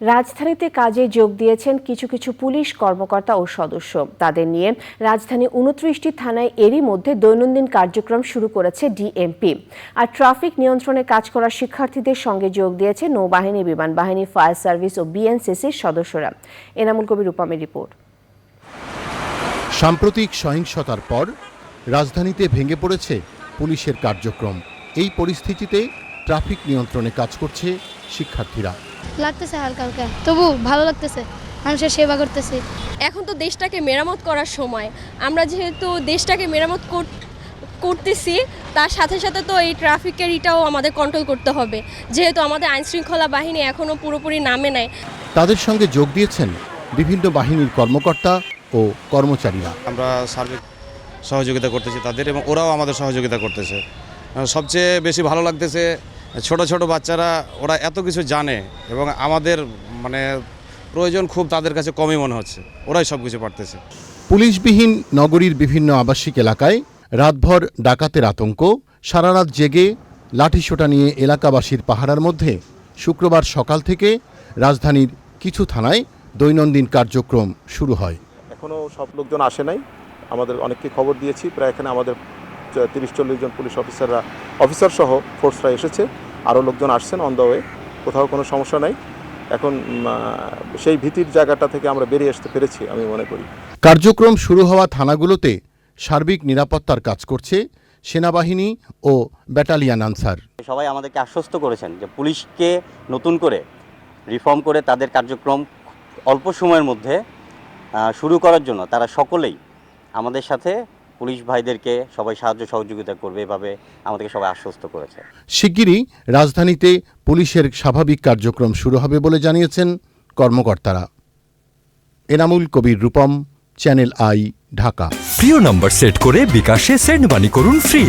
রাজধানীতে কাজে যোগ দিয়েছেন কিছু কিছু পুলিশ কর্মকর্তা ও সদস্য। তাদের নিয়ে রাজধানী উনত্রিশটি থানায় এরই মধ্যে দৈনন্দিন কার্যক্রম শুরু করেছে ডিএমপি। আর ট্রাফিক নিয়ন্ত্রণে কাজ করা শিক্ষার্থীদের সঙ্গে যোগ দিয়েছে নৌবাহিনী বিমান বাহিনী ফায়ার সার্ভিস ও বিএনসিসির সদস্যরা। এনামুল কবির, রূপমের রিপোর্ট। সাম্প্রতিক সহিংসতার পর রাজধানীতে ভেঙে পড়েছে পুলিশের কার্যক্রম। এই পরিস্থিতিতে ট্রাফিক নিয়ন্ত্রণে কাজ করছে শিক্ষার্থীরা। লাগতেছে হালকা হালকা। তবু ভালো লাগতেছে। মানুষের সেবা করতেছি। এখন তো দেশটাকে মেরামত করার সময়। আমরা যেহেতু দেশটাকে মেরামত কর- করতেছি তার সাথে সাথে তো এই ট্রাফিকের ইটাও আমাদের কন্ট্রোল করতে হবে। যেহেতু আমাদের আইনশৃঙ্খলা বাহিনী এখনও পুরোপুরি নামে নাই। তাদের সঙ্গে যোগ দিয়েছেন বিভিন্ন বাহিনীর কর্মকর্তা ও কর্মচারীরা। আমরা সার্বিক সহযোগিতা করতেছি তাদের এবং ওরাও আমাদের সহযোগিতা করতেছে। সবচেয়ে বেশি ভালো লাগতেছে ছোট ছোট বাচ্চারা ওরা এত কিছু জানে এবং আমাদের মানে প্রয়োজন খুব তাদের কাছে কমই মনে হচ্ছে। ওরাই সব কিছু পারতেছে। পুলিশবিহীন নগরীর বিভিন্ন আবাসিক এলাকায় রাতভর ডাকাতের আতঙ্ক সারা রাত জেগে লাঠিসোটা নিয়ে এলাকাবাসীর পাহারার মধ্যে শুক্রবার সকাল থেকে রাজধানীর কিছু থানায় দৈনন্দিন কার্যক্রম শুরু হয়। এখনও সব লোকজন আসে নাই। আমাদের অনেককে খবর দিয়েছি। প্রায় এখানে আমাদের তিরিশ চল্লিশ জন পুলিশ অফিসাররা অফিসার সহ ফোর্সরা এসেছে। আরও লোকজন আসছেন অন দ্য ওয়ে কোথাও কোনো সমস্যা নাই। এখন সেই ভীতির জায়গাটা থেকে আমরা বেরিয়ে আসতে পেরেছি আমি মনে করি। কার্যক্রম শুরু হওয়া থানাগুলোতে সার্বিক নিরাপত্তার কাজ করছে সেনাবাহিনী ও ব্যাটালিয়ান আনসার। সবাই আমাদেরকে আশ্বস্ত করেছেন যে পুলিশকে নতুন করে রিফর্ম করে তাদের কার্যক্রম অল্প সময়ের মধ্যে শুরু করার জন্য তারা সকলেই আমাদের সাথে পুলিশ ভাইদেরকে সবাই সাহায্য সহযোগিতা করবে এভাবে আমাদেরকে সবাই আশ্বস্ত করেছে। শিগগিরই রাজধানীতে পুলিশের স্বাভাবিক কার্যক্রম শুরু হবে বলে জানিয়েছেন কর্মকর্তারা। Enamul Kabir Rupam channel I Dhaka. প্রিয় নম্বর সেট করে বিকাশে সেন্ড মানি করুন ফ্রি।